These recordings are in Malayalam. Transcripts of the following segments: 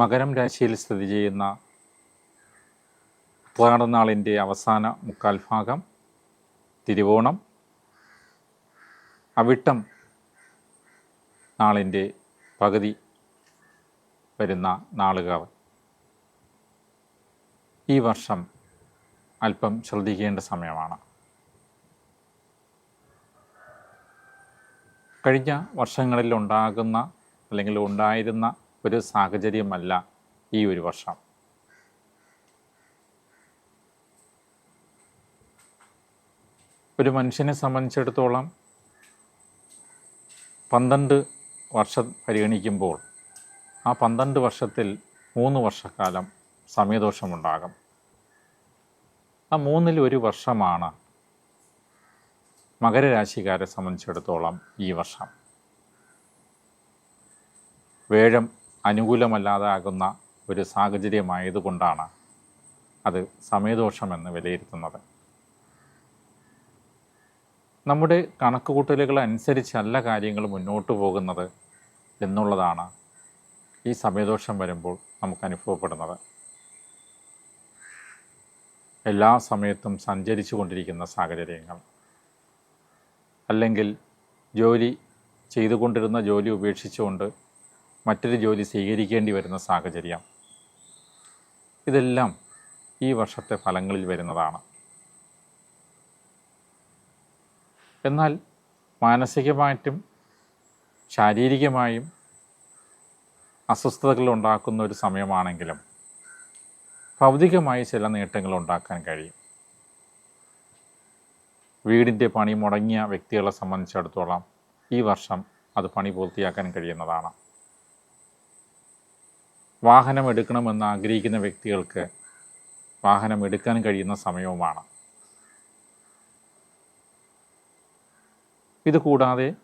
മകരം രാശിയിൽ സ്ഥിതി ചെയ്യുന്ന ഉത്രാടനാളിന്റെ അവസാന മുക്കാൽ ഭാഗം തിരുവോണം അവിട്ടം നാളിന്റെ പകുതി വരുന്ന നാളുകൾ. ഈ വർഷം അല്പം ശ്രദ്ധിക്കേണ്ട സമയമാണ്. കഴിഞ്ഞ വർഷങ്ങളിൽ ഉണ്ടാകുന്ന അല്ലെങ്കിൽ ഉണ്ടായിരുന്ന ഒരു സാഹചര്യമല്ല ഈ ഒരു വർഷം. ഒരു മനുഷ്യനെ സംബന്ധിച്ചിടത്തോളം പന്ത്രണ്ട് വർഷം പരിഗണിക്കുമ്പോൾ ആ പന്ത്രണ്ട് വർഷത്തിൽ മൂന്ന് വർഷക്കാലം സമയദോഷമുണ്ടാകും. ആ മൂന്നിൽ ഒരു വർഷമാണ് മകരരാശിക്കാരെ സംബന്ധിച്ചിടത്തോളം ഈ വർഷം. വേഴം അനുകൂലമല്ലാതാകുന്ന ഒരു സാഹചര്യമായതുകൊണ്ടാണ് അത് സമയദോഷമെന്ന് വിലയിരുത്തുന്നത്. നമ്മുടെ കണക്കുകൂട്ടലുകൾ അനുസരിച്ചല്ല കാര്യങ്ങൾ മുന്നോട്ട് പോകുന്നത് എന്നുള്ളതാണ് ഈ സമയദോഷം വരുമ്പോൾ നമുക്ക് അനുഭവപ്പെടുന്നത്. എല്ലാ സമയത്തും സഞ്ചരിച്ചു കൊണ്ടിരിക്കുന്ന സാഹചര്യങ്ങൾ. അല്ലെങ്കിൽ ജോലി ചെയ്തുകൊണ്ടിരുന്ന ജോലി ഉപേക്ഷിച്ചുകൊണ്ട് മറ്റൊരു ജോലി സ്വീകരിക്കേണ്ടി വരുന്ന സാഹചര്യം. ഇതെല്ലാം ഈ വർഷത്തെ ഫലങ്ങളിൽ വരുന്നതാണ്. എന്നാൽ മാനസികമായിട്ടും ശാരീരികമായും അസ്വസ്ഥതകൾ ഉണ്ടാക്കുന്ന ഒരു സമയമാണെങ്കിലും ഭൗതികമായി ചില നേട്ടങ്ങൾ ഉണ്ടാക്കാൻ കഴിയും. വീടിന്റെ പണി മുടങ്ങിയ വ്യക്തികളെ സംബന്ധിച്ചിടത്തോളം ഈ വർഷം അത് പണി പൂർത്തിയാക്കാൻ കഴിയുന്നതാണ്. വാഹനം എടുക്കണമെന്ന് ആഗ്രഹിക്കുന്ന വ്യക്തികൾക്ക് വാഹനം എടുക്കാൻ കഴിയുന്ന സമയവുമാണ്. ഇത് കൂടാതെ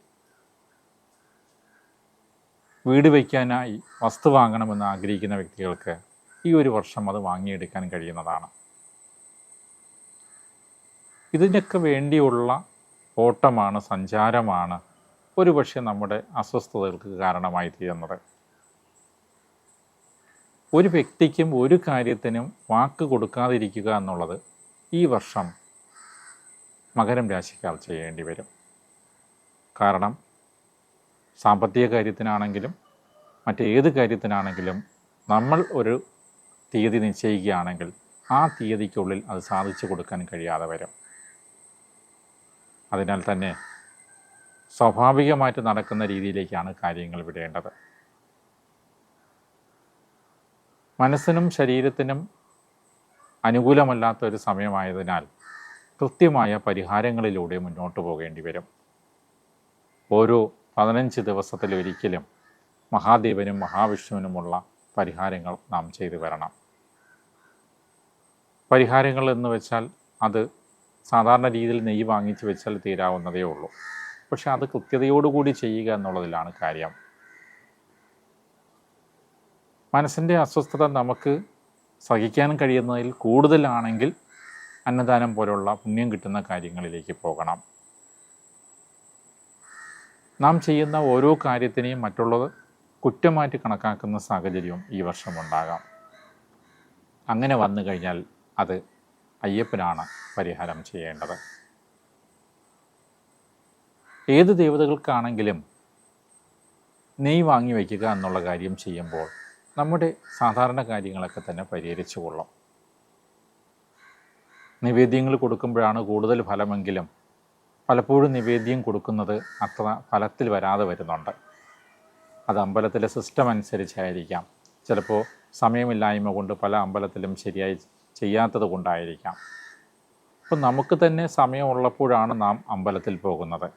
വീട് വയ്ക്കാനായി വസ്തു വാങ്ങണമെന്ന് ആഗ്രഹിക്കുന്ന വ്യക്തികൾക്ക് ഈ ഒരു വർഷം അത് വാങ്ങിയെടുക്കാൻ കഴിയുന്നതാണ്. ഇതിനൊക്കെ വേണ്ടിയുള്ള ഓട്ടമാണ് സഞ്ചാരമാണ് ഒരുപക്ഷെ നമ്മുടെ അസ്വസ്ഥതകൾക്ക് കാരണമായി തീരുന്നത്. ഒരു വ്യക്തിക്കും ഒരു കാര്യത്തിനും വാക്ക് കൊടുക്കാതിരിക്കുക എന്നുള്ളത് ഈ വർഷം മകരം രാശിക്കാർ ചെയ്യേണ്ടി വരും. കാരണം സാമ്പത്തിക കാര്യത്തിനാണെങ്കിലും മറ്റേത് കാര്യത്തിനാണെങ്കിലും നമ്മൾ ഒരു തീയതി നിശ്ചയിക്കുകയാണെങ്കിൽ ആ തീയതിക്കുള്ളിൽ അത് സാധിച്ചു കൊടുക്കാൻ കഴിയാതെ വരും. അതിനാൽ തന്നെ സ്വാഭാവികമായിട്ട് നടക്കുന്ന രീതിയിലേക്കാണ് കാര്യങ്ങൾ വിടേണ്ടത്. മനസ്സിനും ശരീരത്തിനും അനുകൂലമല്ലാത്ത ഒരു സമയമായതിനാൽ കൃത്യമായ പരിഹാരങ്ങളിലൂടെ മുന്നോട്ട് പോകേണ്ടി വരും. ഓരോ പതിനഞ്ച് ദിവസത്തിലൊരിക്കലും മഹാദേവനും മഹാവിഷ്ണുവിനുമുള്ള പരിഹാരങ്ങൾ നാം ചെയ്തു വരണം. പരിഹാരങ്ങൾ എന്ന് വെച്ചാൽ അത് സാധാരണ രീതിയിൽ നെയ്യ് വാങ്ങിച്ച് വെച്ചാൽ തീരാവുന്നതേ ഉള്ളൂ. പക്ഷെ അത് കൃത്യതയോടുകൂടി ചെയ്യുക എന്നുള്ളതിലാണ് കാര്യം. മനസ്സിന്റെ അസ്വസ്ഥത നമുക്ക് സഹിക്കാൻ കഴിയുന്നതിൽ കൂടുതലാണെങ്കിൽ അന്നദാനം പോലുള്ള പുണ്യം കിട്ടുന്ന കാര്യങ്ങളിലേക്ക് പോകണം. നാം ചെയ്യുന്ന ഓരോ കാര്യത്തിനെയും മറ്റുള്ളത് കുറ്റമായിട്ട് കണക്കാക്കുന്ന സാഹചര്യവും ഈ വർഷം ഉണ്ടാകാം. അങ്ങനെ വന്നു കഴിഞ്ഞാൽ അത് അയ്യപ്പനാണ് പരിഹാരം ചെയ്യേണ്ടത്. ഏത് ദേവതകൾക്കാണെങ്കിലും നെയ് വാങ്ങി വയ്ക്കുക എന്നുള്ള കാര്യം ചെയ്യുമ്പോൾ നമ്മുടെ സാധാരണ കാര്യങ്ങളൊക്കെ തന്നെ പരിഹരിച്ചു കൊള്ളാം. നിവേദ്യങ്ങൾ കൊടുക്കുമ്പോഴാണ് കൂടുതൽ ഫലമെങ്കിലും പലപ്പോഴും നിവേദ്യം കൊടുക്കുന്നത് അത്ര ഫലത്തിൽ വരാതെ വരുന്നുണ്ട്. അത് അമ്പലത്തിലെ സിസ്റ്റം അനുസരിച്ചായിരിക്കാം. ചിലപ്പോൾ സമയമില്ലായ്മ കൊണ്ട് പല അമ്പലത്തിലും ശരിയായി ചെയ്യാത്തത് കൊണ്ടായിരിക്കാം. അപ്പം നമുക്ക് തന്നെ സമയമുള്ളപ്പോഴാണ് നാം അമ്പലത്തിൽ പോകുന്നത്.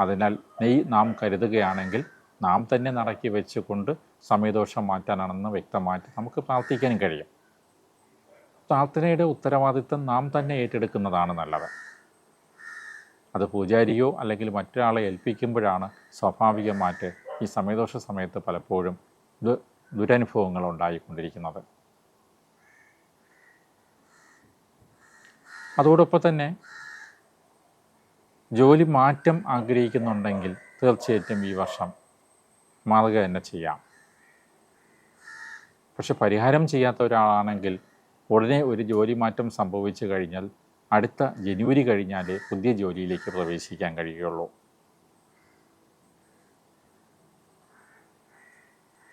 അതിനാൽ നെയ് നാം കരുതുകയാണെങ്കിൽ നാം തന്നെ നടക്കി വെച്ചുകൊണ്ട് സമയദോഷം മാറ്റാനാണെന്ന് വ്യക്തമായിട്ട് നമുക്ക് പ്രാർത്ഥിക്കാനും കഴിയും. പ്രാർത്ഥനയുടെ ഉത്തരവാദിത്തം നാം തന്നെ ഏറ്റെടുക്കുന്നതാണ് നല്ലത്. അത് പൂജാരിയോ അല്ലെങ്കിൽ മറ്റൊരാളെ ഏൽപ്പിക്കുമ്പോഴാണ് സ്വാഭാവികമായിട്ട് ഈ സമയദോഷ സമയത്ത് പലപ്പോഴും ദുരനുഭവങ്ങൾ ഉണ്ടായിക്കൊണ്ടിരിക്കുന്നത്. അതോടൊപ്പം തന്നെ ജോലി മാറ്റം ആഗ്രഹിക്കുന്നുണ്ടെങ്കിൽ തീർച്ചയായിട്ടും ഈ വർഷം മാതൃക തന്നെ ചെയ്യാം. പക്ഷെ പരിഹാരം ചെയ്യാത്ത ഒരാളാണെങ്കിൽ ഉടനെ ഒരു ജോലി മാറ്റം സംഭവിച്ചു കഴിഞ്ഞാൽ അടുത്ത ജനുവരി കഴിഞ്ഞാലേ പുതിയ ജോലിയിലേക്ക് പ്രവേശിക്കാൻ കഴിയുകയുള്ളൂ.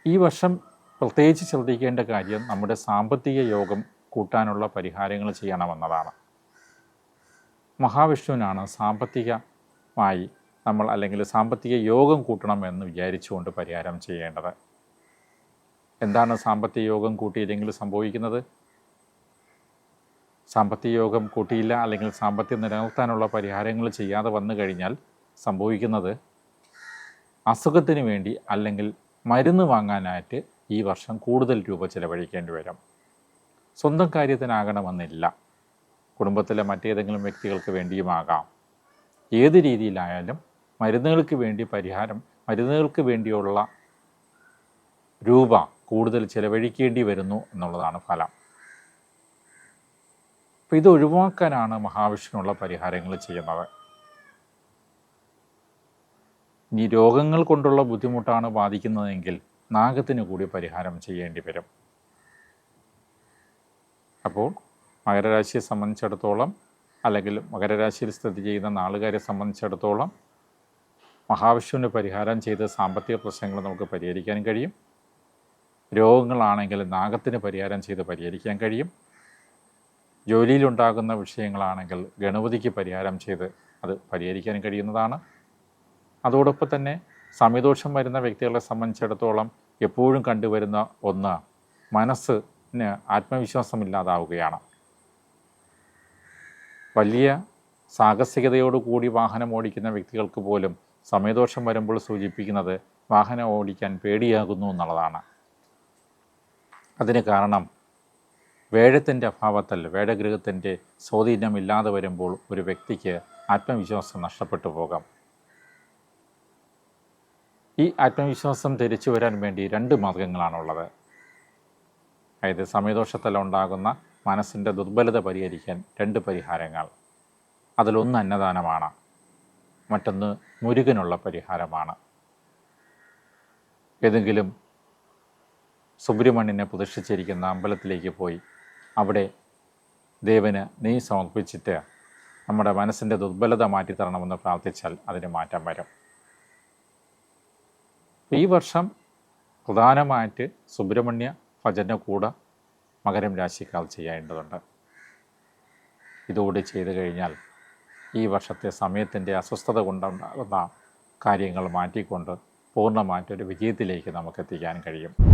ഈ വർഷം പ്രത്യേകിച്ച് ശ്രദ്ധിക്കേണ്ട കാര്യം നമ്മുടെ സാമ്പത്തിക യോഗം കൂട്ടാനുള്ള പരിഹാരങ്ങൾ ചെയ്യണമെന്നതാണ്. മഹാവിഷ്ണുവിനാണ് സാമ്പത്തികമായി നമ്മൾ അല്ലെങ്കിൽ സാമ്പത്തിക യോഗം കൂട്ടണമെന്ന് വിചാരിച്ചുകൊണ്ട് പരിഹാരം ചെയ്യേണ്ടത്. എന്താണ് സാമ്പത്തിക യോഗം കൂട്ടിയില്ലെങ്കിൽ സംഭവിക്കുന്നത്? സാമ്പത്തിക യോഗം കൂട്ടിയില്ല അല്ലെങ്കിൽ സാമ്പത്തികം നിലനിർത്താനുള്ള പരിഹാരങ്ങൾ ചെയ്യാതെ വന്നു കഴിഞ്ഞാൽ സംഭവിക്കുന്നത് അസുഖത്തിന് വേണ്ടി അല്ലെങ്കിൽ മരുന്ന് വാങ്ങാനായിട്ട് ഈ വർഷം കൂടുതൽ രൂപ ചിലവഴിക്കേണ്ടി വരും. സ്വന്തം കാര്യത്തിനാകണമെന്നില്ല. കുടുംബത്തിലെ മറ്റേതെങ്കിലും വ്യക്തികൾക്ക് വേണ്ടിയുമാകാം. ഏത് രീതിയിലായാലും മരുന്നുകൾക്ക് വേണ്ടി പരിഹാരം മരുന്നുകൾക്ക് വേണ്ടിയുള്ള രൂപ കൂടുതൽ ചിലവഴിക്കേണ്ടി വരുന്നു എന്നുള്ളതാണ് ഫലം. അപ്പം ഇത് ഒഴിവാക്കാനാണ് മഹാവിഷ്ണുള്ള പരിഹാരങ്ങൾ ചെയ്യുന്നത്. ഇനി രോഗങ്ങൾ കൊണ്ടുള്ള ബുദ്ധിമുട്ടാണ് ബാധിക്കുന്നതെങ്കിൽ നാഗത്തിന് കൂടി പരിഹാരം ചെയ്യേണ്ടി വരും. അപ്പോൾ മകരരാശിയെ സംബന്ധിച്ചിടത്തോളം അല്ലെങ്കിൽ മകരരാശിയിൽ സ്ഥിതി ചെയ്യുന്ന നാളുകാരെ സംബന്ധിച്ചിടത്തോളം മഹാവിഷ്ണുവിന് പരിഹാരം ചെയ്ത് സാമ്പത്തിക പ്രശ്നങ്ങൾ നമുക്ക് പരിഹരിക്കാൻ കഴിയും. രോഗങ്ങളാണെങ്കിൽ നാഗത്തിന് പരിഹാരം ചെയ്ത് പരിഹരിക്കാൻ കഴിയും. ജോലിയിലുണ്ടാകുന്ന വിഷയങ്ങളാണെങ്കിൽ ഗണപതിക്ക് പരിഹാരം ചെയ്ത് അത് പരിഹരിക്കാൻ കഴിയുന്നതാണ്. അതോടൊപ്പം തന്നെ സമയദോഷം വരുന്ന വ്യക്തികളെ സംബന്ധിച്ചിടത്തോളം എപ്പോഴും കണ്ടുവരുന്ന ഒന്ന് മനസ്സിന് ആത്മവിശ്വാസമില്ലാതാവുകയാണ്. വലിയ സാഹസികതയോടുകൂടി വാഹനം ഓടിക്കുന്ന വ്യക്തികൾക്ക് പോലും സമയദോഷം വരുമ്പോൾ സൂചിപ്പിക്കുന്നത് വാഹനം ഓടിക്കാൻ പേടിയാകുന്നു എന്നുള്ളതാണ്. അതിന് കാരണം വേഴത്തിന്റെ അഭാവത്തിൽ വേഴഗ്രഹത്തിന്റെ സ്വാധീനമില്ലാതെ വരുമ്പോൾ ഒരു വ്യക്തിക്ക് ആത്മവിശ്വാസം നഷ്ടപ്പെട്ടു പോകാം. ഈ ആത്മവിശ്വാസം തിരിച്ചു വരാൻ വേണ്ടി രണ്ട് മാർഗങ്ങളാണുള്ളത്. അതായത് സമയദോഷത്തിൽ ഉണ്ടാകുന്ന മനസ്സിന്റെ ദുർബലത പരിഹരിക്കാൻ രണ്ട് പരിഹാരങ്ങൾ. അതിലൊന്ന് അന്നദാനമാണ്. മറ്റൊന്ന് മുരുകനുള്ള പരിഹാരമാണ്. ഏതെങ്കിലും സുബ്രഹ്മണ്യനെ പ്രതിഷ്ഠിച്ചിരിക്കുന്ന അമ്പലത്തിലേക്ക് പോയി അവിടെ ദേവന് നീ സമർപ്പിച്ചിട്ട് നമ്മുടെ മനസ്സിന്റെ ദുർബലത മാറ്റിത്തരണമെന്ന് പ്രാർത്ഥിച്ചാൽ അതിന് മാറ്റം വരും. ഈ വർഷം പ്രധാനമായിട്ട് സുബ്രഹ്മണ്യ ഭജന കൂടെ മകരം രാശിക്കാർ ചെയ്യേണ്ടതുണ്ട്. ഇതുകൂടി ചെയ്തു കഴിഞ്ഞാൽ ഈ വർഷത്തെ സമയത്തിന്റെ അസ്വസ്ഥത കൊണ്ടുണ്ടാകുന്ന കാര്യങ്ങൾ മാറ്റിക്കൊണ്ട് പൂർണമായിട്ടൊരു വിജയത്തിലേക്ക് നമുക്ക് എത്തിക്കാൻ കഴിയും.